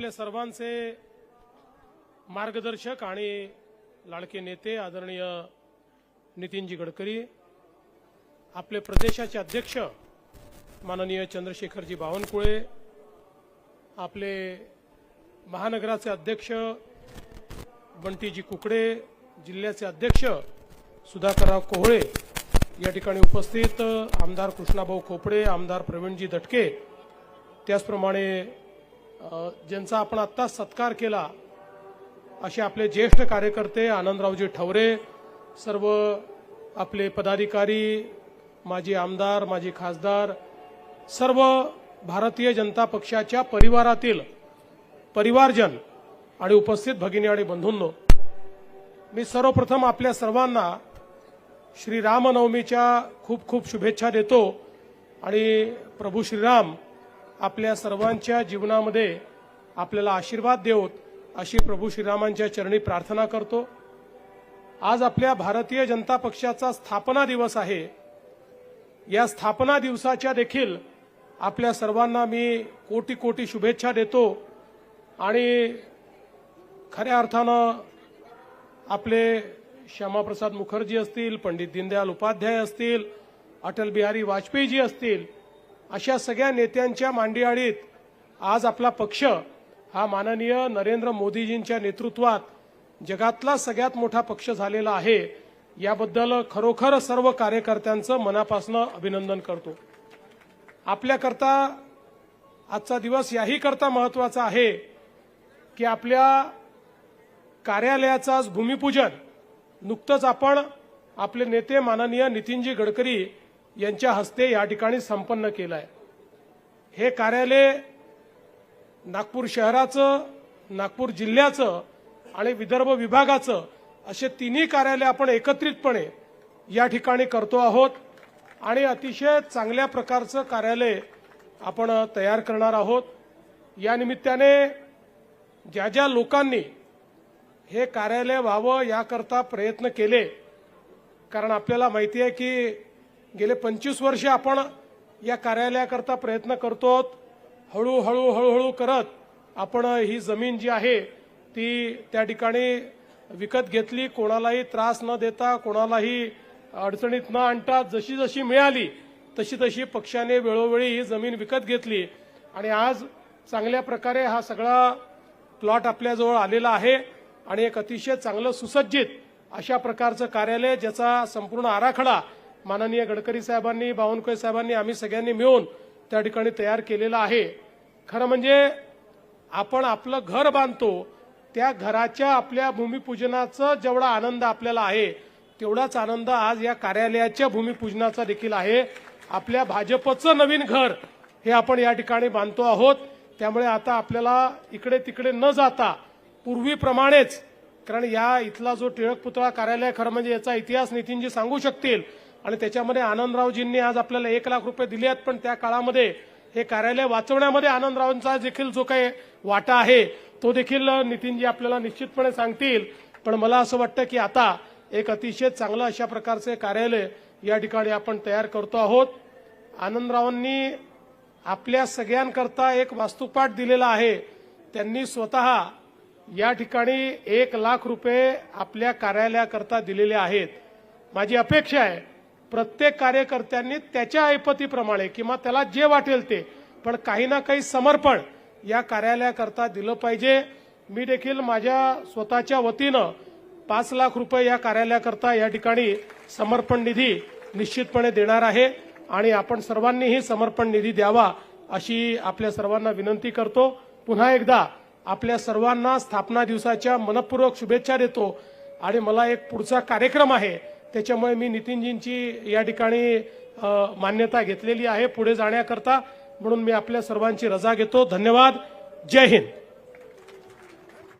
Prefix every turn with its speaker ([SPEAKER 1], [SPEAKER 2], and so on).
[SPEAKER 1] आपल्या सर्वांचे मार्गदर्शक आणि लाडके नेते आदरणीय नितीनजी गडकरी आपले प्रदेशाचे अध्यक्ष माननीय चंद्रशेखरजी बावनकुळे आपले महानगराचे अध्यक्ष बंटीजी कुकडे जिल्ह्याचे अध्यक्ष सुधाकरराव कोहळे या ठिकाणी उपस्थित आमदार कृष्णाभाऊ खोपडे आमदार प्रवीणजी दटके त्याचप्रमाणे ज्यांचा आपण आत्ताच सत्कार केला असे आपले ज्येष्ठ कार्यकर्ते आनंदरावजी ठवरे सर्व आपले पदाधिकारी माजी आमदार माजी खासदार सर्व भारतीय जनता पक्षाच्या परिवारातील परिवारजन आणि उपस्थित भगिनी आणि बंधूंनो मी सर्वप्रथम आपल्या सर्वांना श्री रामनवमीच्या खूप खूप शुभेच्छा देतो आणि प्रभू श्रीराम आपल्या सर्वांच्या जीवनामध्ये आपल्याला आशीर्वाद देवत अशी प्रभू श्रीरामांच्या चरणी प्रार्थना करतो. आज आपल्या भारतीय जनता पक्षाचा स्थापना दिवस आहे. या स्थापना दिवसाच्या देखील आपल्या सर्वांना मी कोटी कोटी शुभेच्छा देतो आणि खऱ्या अर्थानं आपले श्यामाप्रसाद मुखर्जी असतील पंडित दीनदयाल उपाध्याय असतील अटल बिहारी वाजपेयीजी असतील अशा सगळ्या नेत्यांच्या मांडियाळीत आज आपला पक्ष हा माननीय नरेंद्र मोदीजींच्या नेतृत्वात जगातला सगळ्यात मोठा पक्ष झालेला आहे याबद्दल खरोखर सर्व कार्यकर्त्यांचं मनापासून अभिनंदन करतो. आपल्याकरता आजचा दिवस याही करता महत्त्वाचा आहे की आपल्या कार्यालयाचं आज भूमिपूजन नुकतंच आपण आपले नेते माननीय नितीनजी गडकरी यांच्या हस्ते या ठिकाणी संपन्न केलं आहे हे कार्यालय नागपूर शहराचं नागपूर जिल्ह्याचं आणि विदर्भ विभागाचं असे तिन्ही कार्यालय आपण एकत्रितपणे या ठिकाणी करतो आहोत आणि अतिशय चांगल्या प्रकारचं कार्यालय आपण तयार करणार आहोत. या निमित्ताने ज्या ज्या लोकांनी हे कार्यालय व्हावं याकरता प्रयत्न केले कारण आपल्याला माहिती आहे की गेले पंचवीस वर्ष आपण या कार्यालयाकरता प्रयत्न करतो हळूहळू हळूहळू करत आपण ही जमीन जी आहे ती त्या ठिकाणी विकत घेतली. कोणालाही त्रास न देता कोणालाही अडचणीत न आणता जशी जशी मिळाली तशी तशी पक्षाने वेळोवेळी ही जमीन विकत घेतली. आणि आज चांगल्या प्रकारे हा सगळा प्लॉट आपल्याजवळ आलेला आहे आणि एक अतिशय चांगलं सुसज्जित अशा प्रकारचं कार्यालय ज्याचा संपूर्ण आराखडा माननीय गडकरी साहेबांनी बावनकुळे साहेबांनी आम्ही सगळ्यांनी मिळून त्या ठिकाणी तयार केलेला आहे. खरं म्हणजे आपण आपलं घर बांधतो त्या घराच्या आपल्या भूमिपूजनाचा जेवढा आनंद आपल्याला आहे तेवढाच आनंद आज या कार्यालयाच्या भूमिपूजनाचा देखील आहे. आपल्या भाजपचं नवीन घर हे आपण या ठिकाणी बांधतो आहोत. त्यामुळे आता आपल्याला इकडे तिकडे न जाता पूर्वीप्रमाणेच कारण या इथला जो टिळक पुतळा कार्यालय खरं म्हणजे याचा इतिहास नितीनजी सांगू शकतील आणि त्याच्यामध्ये आनंदरावजींनी आज आपल्याला एक लाख रुपये दिले आहेत पण त्या काळामध्ये हे कार्यालय वाचवण्यामध्ये आनंदरावांचा देखील जो काही वाटा आहे तो देखील नितीनजी आपल्याला निश्चितपणे सांगतील. पण मला असं वाटतं की आता एक अतिशय चांगलं अशा प्रकारचे कार्यालय या ठिकाणी आपण तयार करतो आहोत. आनंदरावांनी आपल्या सगळ्यांकरता एक वास्तुपाठ दिलेला आहे. त्यांनी स्वतः या ठिकाणी एक लाख रुपये आपल्या कार्यालयाकरता दिलेले आहेत. माझी अपेक्षा आहे प्रत्येक कार्यकर्त्यांनी त्याच्या ऐपतीप्रमाणे किंवा त्याला जे वाटेल ते पण काही ना काही समर्पण या कार्यालयाकरता दिलं पाहिजे. मी देखील माझ्या स्वतःच्या वतीनं पाच लाख रुपये या कार्यालयाकरता या ठिकाणी समर्पण निधी निश्चितपणे देणार आहे आणि आपण सर्वांनीही समर्पण निधी द्यावा अशी आपल्या सर्वांना विनंती करतो. पुन्हा एकदा आपल्या सर्वांना स्थापना दिवसाच्या मनपूर्वक शुभेच्छा देतो आणि मला एक पुढचा कार्यक्रम आहे. त्याच्यामुळे मी नितीनजींची या ठिकाणी मान्यता घेतलेली आहे पुढे जाण्याकरता. म्हणून मी आपल्या सर्वांची रजा घेतो. धन्यवाद. जय हिंद.